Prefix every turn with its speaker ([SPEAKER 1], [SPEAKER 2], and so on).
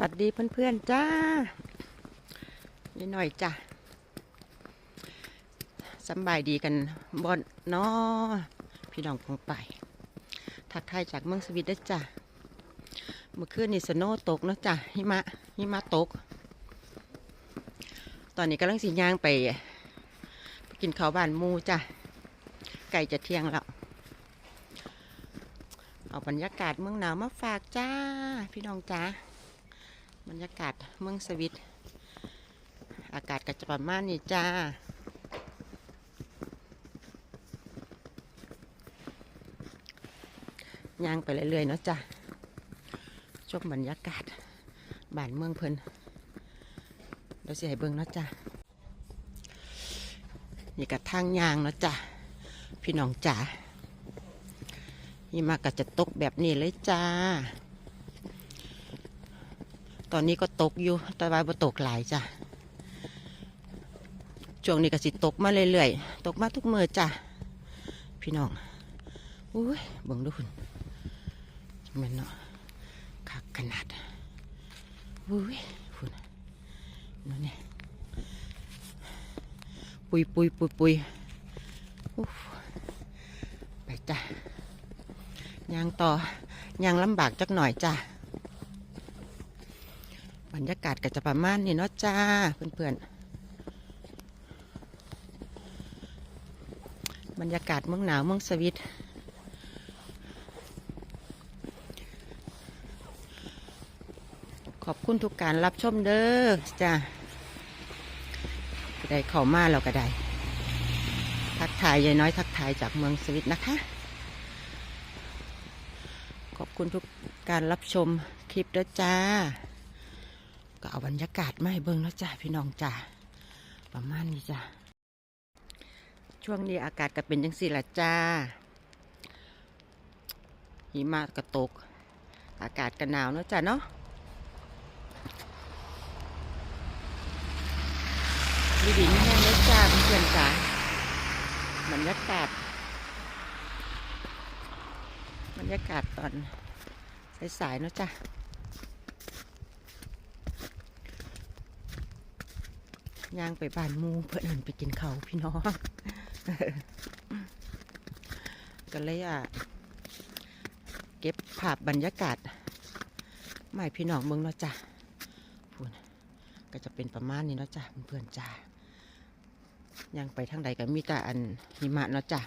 [SPEAKER 1] วัสดีเพื่อนๆจ้านิดหน่อยจ้ะสบายดีกันบอนนอพี่น้องของไป ทักทายจากเมืองสวิตเด้จ้ะเมื่อคืนนี่สโนว์ตกนะจ้ะหิมะหิมะตก ตอนนี้กำลังสิย่างไป กินข้าวบ้านมูจ้ะไก่จะเที่ยงแล้วเอาบรรยากาศเมืองหนาวมาฝากจ้า พี่น้องจ้า บรรยากาศเมืองสวิต อากาศก็จะประมาณนี้จ้า ย่างไปเรื่อยๆเนาะจ้าชมบรรยากาศบ้านเมืองเพิ่นเดี๋ยวสิให้เบิ่งเนาะจ้านี่กะทางยางเนาะจ้าพี่น้องจ๋านี่มาก็จะตกแบบนี้เลยจ้า ตอนนี้ก็ตกอยู่แต่ว่าบ่ตกหลายจ้ะช่วงนี้ก็สิตกมาเรื่อยๆตกมาทุกมือจ้ะพี่น้องอุ้ยเบิ่งดูคุณจังแม่นเนาะคักขนาดอุ้ยคุณนั่นนี่ปุยปุยปุยปุยอุ๊ยไปจ้ะยางต่อยางลำบากจักหน่อยจ้ะ บรรยากาศก็จะประมาณนี้เนาะจ้าเพื่อนๆ บรรยากาศเมืองหนาวเมืองสวิตขอบคุณทุกการรับชมเด้อจ้าได้เข้ามาเราก็ได้ ทักทายยายน้อยทักทายจากเมืองสวิตนะคะ ขอบคุณทุกการรับชมคลิปด้อจ้า ก็เอาบรรยากาศมาให้เบิ่งแล้วจ้าพี่น้องจ้าประมาณนี้จ้าช่วงนี้อากาศก็เป็นจังสี่ละจ้า หิมะก็ตก อากาศก็หนาวเนาะจ้าเนาะดีดีนี่แห้งเลยจ้าเพื่อนจ้าบรรยากาศบรรยากาศตอนสายๆเนาะจ้า ย่างไปบ้านมูเพื่อนไปกินเขาพี่น้องก็เลยอะเก็บภาพบรรยากาศใหม่พี่น้องเมืองเนาะจ้ะพูนก็จะเป็นประมาณนี้เนาะจ้ะเพื่อนจ้ายังไปทางใดก็มีแต่อันหิมะเนาะจ้ะ